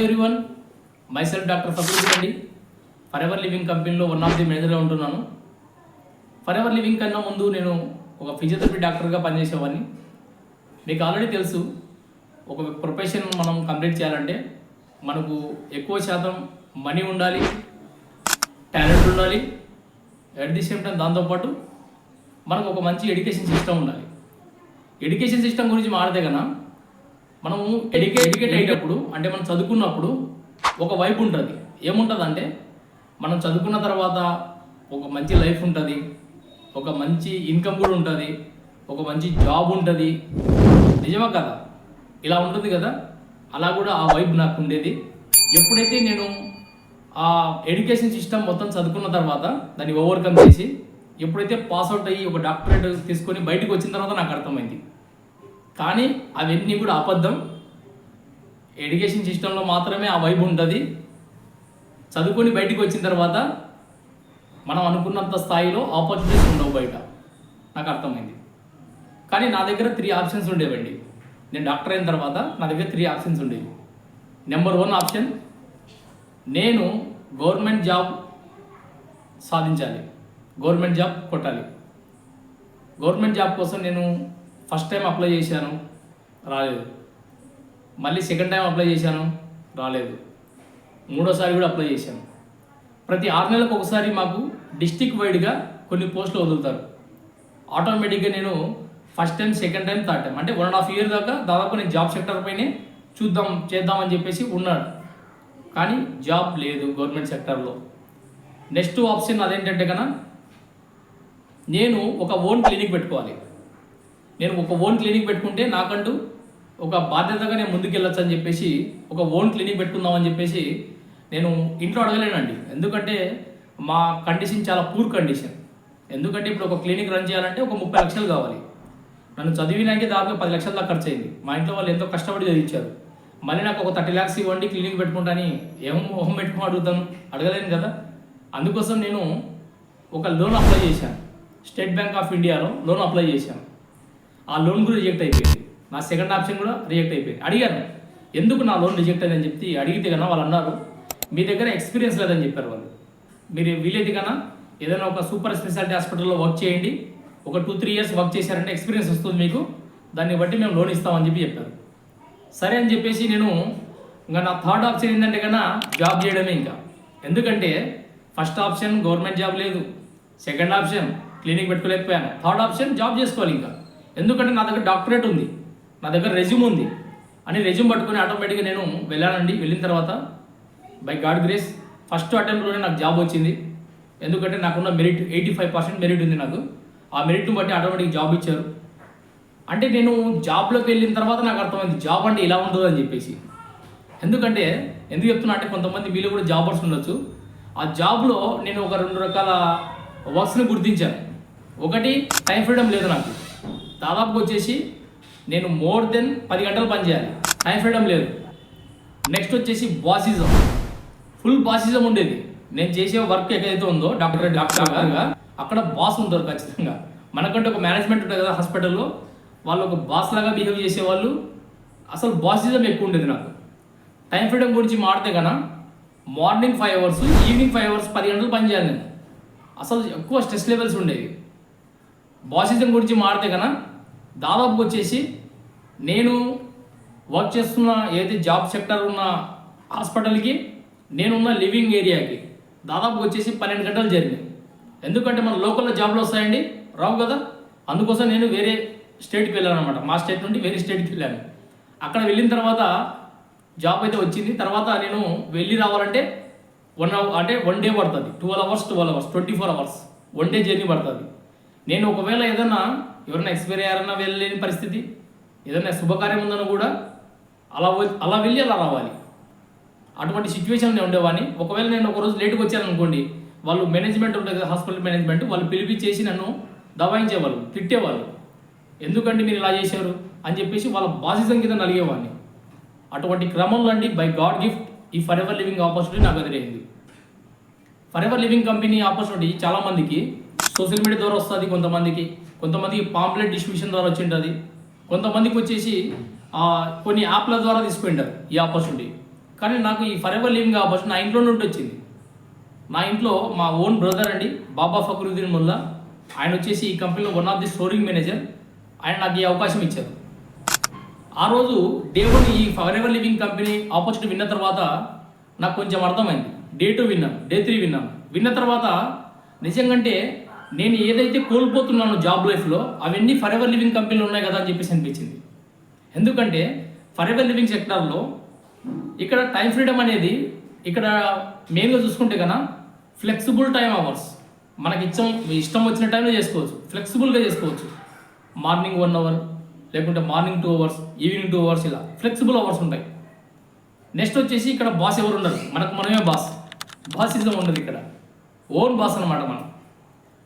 Everyone myself doctor Fakruddin Reddy Forever Living కంపెనీలో one of the మేనేజర్గా ఉంటున్నాను. For ever living కన్నా ముందు నేను ఒక ఫిజియోథెరపీ డాక్టర్గా పనిచేసేవాడిని. మీకు ఆల్రెడీ తెలుసు ఒక ప్రొఫెషన్ మనం కంప్లీట్ చేయాలంటే మనకు ఎక్కువ శాతం మనీ ఉండాలి టాలెంట్ ఉండాలి. అట్ ది సేమ్ టైం దాంతోపాటు మనకు ఒక మంచి ఎడ్యుకేషన్ సిస్టమ్ ఉండాలి. ఎడ్యుకేషన్ సిస్టమ్ గురించి మాడితే కన్నా మనము ఎడ్యుకే ఎడ్యుకేట్ అయ్యేటప్పుడు అంటే మనం చదువుకున్నప్పుడు ఒక వైపు ఉంటుంది. ఏముంటుంది అంటే మనం చదువుకున్న తర్వాత ఒక మంచి లైఫ్ ఉంటుంది ఒక మంచి ఇన్కమ్ కూడా ఉంటుంది ఒక మంచి జాబ్ ఉంటుంది. నిజమా కదా? ఇలా ఉంటుంది కదా? అలా కూడా ఆ వైబ్ నాకు ఉండేది. ఎప్పుడైతే నేను ఆ ఎడ్యుకేషన్ సిస్టమ్ మొత్తం చదువుకున్న తర్వాత దాన్ని ఓవర్కమ్ చేసి ఎప్పుడైతే పాస్ అవుట్ అయ్యి ఒక డాక్టరేట్ తీసుకొని బయటకు వచ్చిన తర్వాత నాకు అర్థమైంది. కానీ అవన్నీ కూడా అబద్ధం. ఎడ్యుకేషన్ సిస్టంలో మాత్రమే ఆ వైబ్ ఉంటుంది. చదువుకొని బయటికి వచ్చిన తర్వాత మనం అనుకున్నంత స్థాయిలో ఆపర్చునిటీస్ ఉండవు బయట. నాకు అర్థమైంది. కానీ నా దగ్గర త్రీ ఆప్షన్స్ ఉండేవండి. నేను డాక్టర్ అయిన తర్వాత నా దగ్గర త్రీ ఆప్షన్స్ ఉండేవి. నెంబర్ వన్ ఆప్షన్ నేను గవర్నమెంట్ జాబ్ సాధించాలి. గవర్నమెంట్ జాబ్ కొట్టాలి. గవర్నమెంట్ జాబ్ కోసం నేను ఫస్ట్ టైం అప్లై చేశాను రాలేదు. మళ్ళీ సెకండ్ టైం అప్లై చేశాను రాలేదు. మూడోసారి కూడా అప్లై చేశాను. ప్రతి ఆరు నెలలకు ఒకసారి మాకు డిస్టిక్ వైడ్గా కొన్ని పోస్టులు వదులుతారు. ఆటోమేటిక్గా నేను first time second time third time అంటే వన్ అండ్ హాఫ్ ఇయర్ దాకా దాదాపు నేను జాబ్ సెక్టర్ పైనే చూద్దాం చేద్దామని చెప్పేసి ఉన్నాడు కానీ జాబ్ లేదు గవర్నమెంట్ సెక్టర్లో. నెక్స్ట్ ఆప్షన్ అదేంటంటే కన్నా నేను ఒక ఓన్ క్లినిక్ పెట్టుకోవాలి. నేను ఒక ఓన్ క్లినిక్ పెట్టుకుంటే నాకంటూ ఒక బాధ్యతగా నేను ముందుకెళ్ళొచ్చు అని చెప్పేసి ఒక ఓన్ క్లినిక్ పెట్టుకుందామని చెప్పేసి నేను ఇంట్లో అడగలేనండి. ఎందుకంటే మా కండిషన్ చాలా పూర్ కండిషన్. ఎందుకంటే ఇప్పుడు ఒక క్లినిక్ రన్ చేయాలంటే ఒక ముప్పై లక్షలు కావాలి. నన్ను చదివినాకే దాదాపు పది లక్షల దాకా ఖర్చు అయింది మా ఇంట్లో వాళ్ళు ఎంతో కష్టపడి చదివించారు. మళ్ళీ నాకు ఒక థర్టీ ల్యాక్స్ ఇవ్వండి క్లినిక్ పెట్టుకుంటాని ఏం మొహం పెట్టుకుని అడుగుతాను అడగలేను కదా. అందుకోసం నేను ఒక లోన్ అప్లై చేశాను. స్టేట్ బ్యాంక్ ఆఫ్ ఇండియాలో లోన్ అప్లై చేశాను. ఆ లోన్ కూడా రిజెక్ట్ అయిపోయింది. నా సెకండ్ ఆప్షన్ కూడా రిజెక్ట్ అయిపోయింది. అడిగాను ఎందుకు నా లోన్ రిజెక్ట్ అయిందని చెప్పి అడిగితే కన్నా వాళ్ళు అన్నారు మీ దగ్గర ఎక్స్పీరియన్స్ లేదని చెప్పారు వాళ్ళు. మీరు వీలైతే కన్నా ఏదైనా ఒక సూపర్ స్పెషాలిటీ హాస్పిటల్లో వర్క్ చేయండి. ఒక టూ త్రీ ఇయర్స్ వర్క్ చేశారంటే ఎక్స్పీరియన్స్ వస్తుంది మీకు. దాన్ని బట్టి మేము లోన్ ఇస్తామని చెప్పి చెప్పారు. సరే అని చెప్పేసి నేను ఇంకా నా థర్డ్ ఆప్షన్ ఏంటంటే కన్నా జాబ్ చేయడమే ఇంకా. ఎందుకంటే ఫస్ట్ ఆప్షన్ గవర్నమెంట్ జాబ్ లేదు. సెకండ్ ఆప్షన్ క్లినిక్ పెట్టుకోలేకపోయాను. థర్డ్ ఆప్షన్ జాబ్ చేసుకోవాలి ఇంకా. ఎందుకంటే నా దగ్గర డాక్టరేట్ ఉంది. నా దగ్గర రెజ్యూమ్ ఉంది. అని రెజ్యూమ్ పట్టుకొని ఆటోమేటిక్గా నేను వెళ్ళానండి. వెళ్ళిన తర్వాత బై గాడ్ గ్రేస్ ఫస్ట్ అటెంప్ట్లోనే నాకు జాబ్ వచ్చింది. ఎందుకంటే నాకున్న merit eighty five percent merit ఉంది నాకు. ఆ మెరిట్ని బట్టి ఆటోమేటిక్ జాబ్ ఇచ్చారు. అంటే నేను జాబ్లోకి వెళ్ళిన తర్వాత నాకు అర్థమైంది జాబ్ అంటే ఇలా ఉండదు అని చెప్పేసి. ఎందుకంటే ఎందుకు చెప్తున్నా అంటే కొంతమంది వీళ్ళు కూడా జాబర్స్ ఉండొచ్చు. ఆ జాబ్లో నేను ఒక రెండు రకాల వర్క్స్ని గుర్తించాను. ఒకటి టైం ఫ్రీడమ్ లేదు నాకు. దాదాపు వచ్చేసి నేను మోర్ దెన్ పది గంటలు పనిచేయాలి టైం ఫ్రీడమ్ లేదు. నెక్స్ట్ వచ్చేసి బాసిజం. ఫుల్ బాసిజం ఉండేది. నేను చేసే వర్క్ ఏదైతే ఉందో డాక్టర్ డాక్టర్గా అక్కడ బాస్ ఉంటారు ఖచ్చితంగా. మనకంటే ఒక మేనేజ్మెంట్ ఉంటుంది కదా హాస్పిటల్లో వాళ్ళు ఒక బాస్ లాగా బిహేవ్ చేసేవాళ్ళు. అసలు బాసిజం ఎక్కువ ఉండేది నాకు. టైం ఫ్రీడమ్ గురించి మాడితే కన్నా morning five hours evening five hours పది గంటలు పనిచేయాలి నేను. అసలు ఎక్కువ స్ట్రెస్ లెవెల్స్ ఉండేవి. బాసిజం గురించి మాడితే కన్నా దాదాపు వచ్చేసి నేను వర్క్ చేస్తున్న ఏదైతే జాబ్ సెక్టర్ ఉన్న హాస్పిటల్కి నేనున్న లివింగ్ ఏరియాకి దాదాపు వచ్చేసి పన్నెండు గంటలు జరిగింది. ఎందుకంటే మన లోకల్లో జాబ్లు వస్తాయండి రావు కదా? అందుకోసం నేను వేరే స్టేట్కి వెళ్ళాను అనమాట మా స్టేట్ నుండి వేరే స్టేట్కి వెళ్ళాను. అక్కడ వెళ్ళిన తర్వాత జాబ్ అయితే వచ్చింది. తర్వాత నేను వెళ్ళి రావాలంటే వన్ అవర్ అంటే వన్ డే పడుతుంది. Twelve hours twelve hours twenty four hours one day journey పడుతుంది. నేను ఒకవేళ ఏదన్నా ఎవరైనా ఎక్స్పైర్ అయ్యారన్నా వెళ్ళలేని పరిస్థితి ఏదైనా శుభకార్యం ఉందన్నా కూడా అలా అలా వెళ్ళి అలా రావాలి. అటువంటి సిచ్యువేషన్లో ఉండేవాడిని. ఒకవేళ నేను ఒకరోజు రోజు లేట్గా వచ్చాను అనుకోండి వాళ్ళు మేనేజ్మెంట్ ఉంటుంది కదా హాస్పిటల్ మేనేజ్మెంట్ వాళ్ళు పిలిపించేసి నన్ను దబాయించేవాళ్ళు తిట్టేవాళ్ళు. ఎందుకంటే మీరు ఇలా చేశారు? అని చెప్పేసి వాళ్ళ బాసిజం కింద నలిగేవాడిని. అటువంటి క్రమంలో అండి బై గాడ్ గిఫ్ట్ ఈ ఫర్ ఎవర్ లివింగ్ ఆపర్చునిటీ నాకు ఎదురైంది. For ever living company opportunity చాలామందికి సోషల్ మీడియా ద్వారా వస్తుంది కొంతమందికి. కొంతమందికి పాంప్లెట్ డిస్ట్రిబ్యూషన్ ద్వారా వచ్చింటుంది. కొంతమందికి వచ్చేసి కొన్ని యాప్ల ద్వారా తీసుకుంటారు ఈ ఆపర్చునిటీ. కానీ నాకు ఈ ఫర్ ఎవర్ లివింగ్ ఆపర్చునిటీ నా ఇంట్లో నుండి వచ్చింది. నా ఇంట్లో మా ఓన్ బ్రదర్ అండి బాబా ఫక్రుద్దీన్ ముల్లా. ఆయన వచ్చేసి ఈ కంపెనీలో one of the storing manager ఆయన నాకు ఈ అవకాశం ఇచ్చారు. ఆ రోజు దేవుడు ఈ for ever living company opportunity విన్న తర్వాత నాకు కొంచెం అర్థమైంది. డే టూ విన్నాను డే త్రీ విన్నాను. విన్న తర్వాత నిజంగంటే నేను ఏదైతే కోల్పోతున్నానో జాబ్ లైఫ్లో అవన్నీ ఫర్ ఎవర్ లివింగ్ కంపెనీలు ఉన్నాయి కదా అని చెప్పేసి అనిపించింది. ఎందుకంటే ఫర్ ఎవర్ లివింగ్ సెక్టార్లో ఇక్కడ టైం ఫ్రీడమ్ అనేది ఇక్కడ మెయిన్గా చూసుకుంటే కన్నా ఫ్లెక్సిబుల్ టైం అవర్స్ మనకి ఇష్టం ఇష్టం వచ్చిన టైంలో చేసుకోవచ్చు. ఫ్లెక్సిబుల్గా చేసుకోవచ్చు. మార్నింగ్ వన్ అవర్ లేకుంటే morning two hours evening two hours ఇలా ఫ్లెక్సిబుల్ అవర్స్ ఉంటాయి. నెక్స్ట్ వచ్చేసి ఇక్కడ బాస్ ఎవరు ఉండరు? మనకు మనమే బాస్ బాసిజం ఉండదు ఇక్కడ. ఓన్ బాస్ అనమాట మనం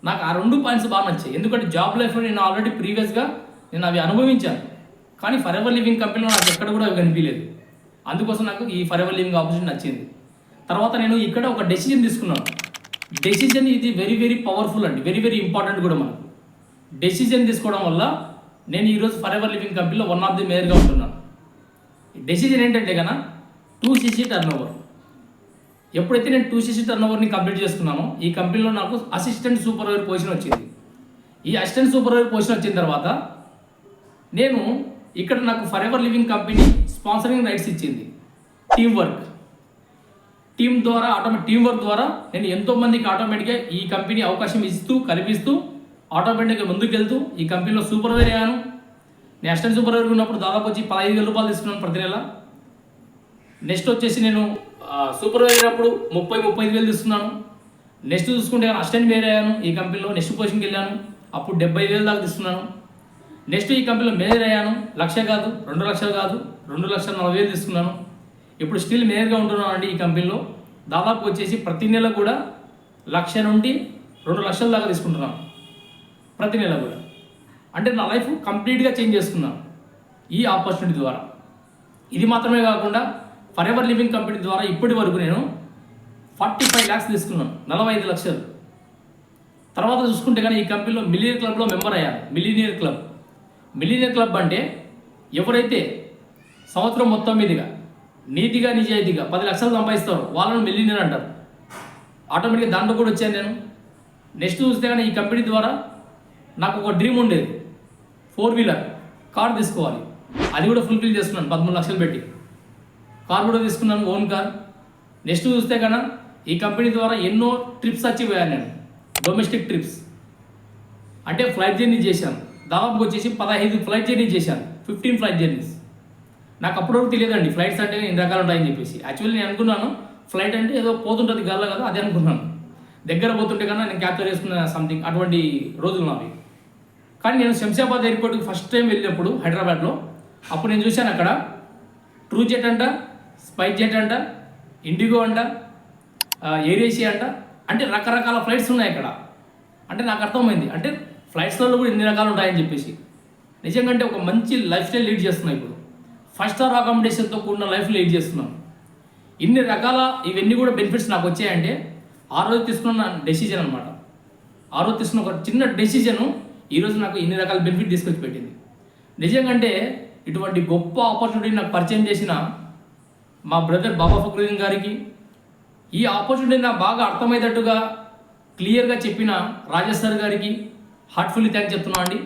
నాకు ఆ రెండు పాయింట్స్ బాగా నచ్చాయి. ఎందుకంటే జాబ్ లైఫ్లో నేను ఆల్రెడీ ప్రీవియస్గా నేను అవి అనుభవించాను. కానీ ఫర్ ఎవర్ లివింగ్ కంపెనీలో నాకు ఎక్కడ కూడా అవి కనిపించలేదు. అందుకోసం నాకు ఈ ఫర్ ఎవర్ లివింగ్ ఆపర్చునిటీ నచ్చింది. తర్వాత నేను ఇక్కడ ఒక డెసిజన్ తీసుకున్నాను. డెసిజన్ ఇది వెరీ వెరీ పవర్ఫుల్ అండి. వెరీ వెరీ ఇంపార్టెంట్ కూడా మనకు. డెసిజన్ తీసుకోవడం వల్ల నేను ఈరోజు ఫర్ ఎవర్ లివింగ్ కంపెనీలో వన్ ఆఫ్ ది మేయర్గా ఉంటున్నాను. డెసిజన్ ఏంటంటే కన్నా టూ సీసీ టర్న్ ఓవర్ ఎప్పుడైతే నేను టూ సిక్స్టీ టర్న్ ఓవర్ని కంప్లీట్ చేసుకున్నానో ఈ కంపెనీలో నాకు అసిస్టెంట్ సూపర్వైజర్ పొజిషన్ వచ్చింది. ఈ అసిస్టెంట్ సూపర్వైజర్ పొజిషన్ వచ్చిన తర్వాత నేను ఇక్కడ నాకు forever living company sponsoring rights ఇచ్చింది. టీం వర్క్ టీం ద్వారా ఆటోమేటిక్ టీం వర్క్ ద్వారా నేను ఎంతోమందికి ఆటోమేటిక్గా ఈ కంపెనీ అవకాశం ఇస్తూ కల్పిస్తూ ఆటోమేటిక్గా ముందుకెళ్తూ ఈ కంపెనీలో సూపర్వైజర్ అయ్యాను. నేను అసిస్టెంట్ సూపర్వైజర్ ఉన్నప్పుడు దాదాపు వచ్చి పదహైదు వేల రూపాయలు తీసుకున్నాను ప్రతి నెల. నెక్స్ట్ వచ్చేసి నేను సూపర్వైజర్ అప్పుడు ముప్పై ముప్పై ఐదు వేలు తీసుకున్నాను. నెక్స్ట్ చూసుకుంటే అసిస్టెంట్ మేయర్ అయ్యాను. ఈ కంపెనీలో నెక్స్ట్ పొజిషన్కి వెళ్ళాను. అప్పుడు డెబ్బై వేలు దాకా తీసుకున్నాను. నెక్స్ట్ ఈ కంపెనీలో మేనేజర్ అయ్యాను. లక్ష కాదు రెండు లక్షలు కాదు రెండు లక్షల నలభై వేలు తీసుకున్నాను. ఇప్పుడు స్టిల్ మేనేజర్గా ఉంటున్నాను అండి ఈ కంపెనీలో దాదాపు వచ్చేసి ప్రతి నెల కూడా లక్ష నుండి రెండు లక్షల దాకా తీసుకుంటున్నాను. ప్రతి నెల కూడా. అంటే నా లైఫ్ కంప్లీట్గా చేంజ్ చేసుకున్నాను. ఈ ఆపర్చునిటీ ద్వారా. ఇది మాత్రమే కాకుండా ఫర్ ఎవర్ లివింగ్ కంపెనీ ద్వారా ఇప్పటి వరకు నేను ఫార్టీ ఫైవ్ ల్యాక్స్ తీసుకున్నాను. నలభై ఐదు లక్షలు. తర్వాత చూసుకుంటే కానీ ఈ కంపెనీలో మిలియనర్ క్లబ్లో మెంబర్ అయ్యాను. మిలినియర్ క్లబ్ మిలినియర్ క్లబ్ అంటే ఎవరైతే సంవత్సరం మొత్తం మీదుగా నీతిగా నిజాయితీగా పది లక్షలు సంపాదిస్తారు వాళ్ళను మిలినియర్ అంటారు. ఆటోమేటిక్గా దాంట్లో కూడా వచ్చాను నేను. నెక్స్ట్ చూస్తే కానీ ఈ కంపెనీ ద్వారా నాకు ఒక డ్రీమ్ ఉండేది. ఫోర్ వీలర్ కార్ తీసుకోవాలి. అది కూడా ఫుల్ఫిల్ చేసుకున్నాను పదమూడు లక్షలు పెట్టి. కార్ కూడా తీసుకున్నాను ఓన్ కార్. నెక్స్ట్ చూస్తే కన్నా ఈ కంపెనీ ద్వారా ఎన్నో ట్రిప్స్ అచీవ్ అయ్యాను నేను. Domestic trips. అంటే ఫ్లైట్ జర్నీ చేశాను. దాదాపు వచ్చేసి పదహైదు ఫ్లైట్ జర్నీ చేశాను. Fifteen flight journeys. నాకు అప్పటివరకు తెలియదండి ఫ్లైట్స్ అంటే ఎన్ని రకాలు ఉంటాయని చెప్పేసి. యాక్చువల్లీ నేను అనుకున్నాను ఫ్లైట్ అంటే ఏదో పోతుంటుంది గల్ల కదా అదే అనుకున్నాను. దగ్గర పోతుంటే కన్నా నేను క్యాప్చర్ చేసుకున్న సంథింగ్ అటువంటి రోజులు నావి. కానీ నేను శంషాబాద్ ఎయిర్పోర్ట్కి ఫస్ట్ టైం వెళ్ళినప్పుడు హైదరాబాద్లో అప్పుడు నేను చూశాను అక్కడ ట్రూ జెట్ అంట స్పైస్ జెట్ అంట ఇండిగో అంట ఆ, ఎయిర్ ఏషియా అంట అంటే రకరకాల ఫ్లైట్స్ ఉన్నాయి అక్కడ. అంటే నాకు అర్థమైంది. అంటే ఫ్లైట్స్లలో కూడా ఎన్ని రకాలు ఉంటాయని చెప్పేసి. నిజంగా అంటే ఒక మంచి లైఫ్ స్టైల్ లీడ్ చేస్తున్నాను ఇప్పుడు. ఫస్ట్ స్టార్ అకామిడేషన్తో కూడిన లైఫ్ లీడ్ చేస్తున్నాం. ఇన్ని రకాల ఇవన్నీ కూడా బెనిఫిట్స్ నాకు వచ్చాయంటే ఆ రోజు తీసుకున్న డెసిజన్ అనమాట ఆ రోజు తీసుకున్న ఒక చిన్న డెసిజను ఈరోజు నాకు ఇన్ని రకాల బెనిఫిట్ తీసుకొచ్చి పెట్టింది. నిజంగా అంటే ఇటువంటి గొప్ప ఆపర్చునిటీ నాకు పరిచయం చేసిన మా బ్రదర్ బాబా ఫక్రుద్దీన్ గారికి ఈ ఆపర్చునిటీ నాకు బాగా అర్థమయ్యేటట్టుగా క్లియర్గా చెప్పిన రాజేష్ సార్ గారికి హార్ట్ఫుల్లీ థ్యాంక్ చెప్తున్నా అండి.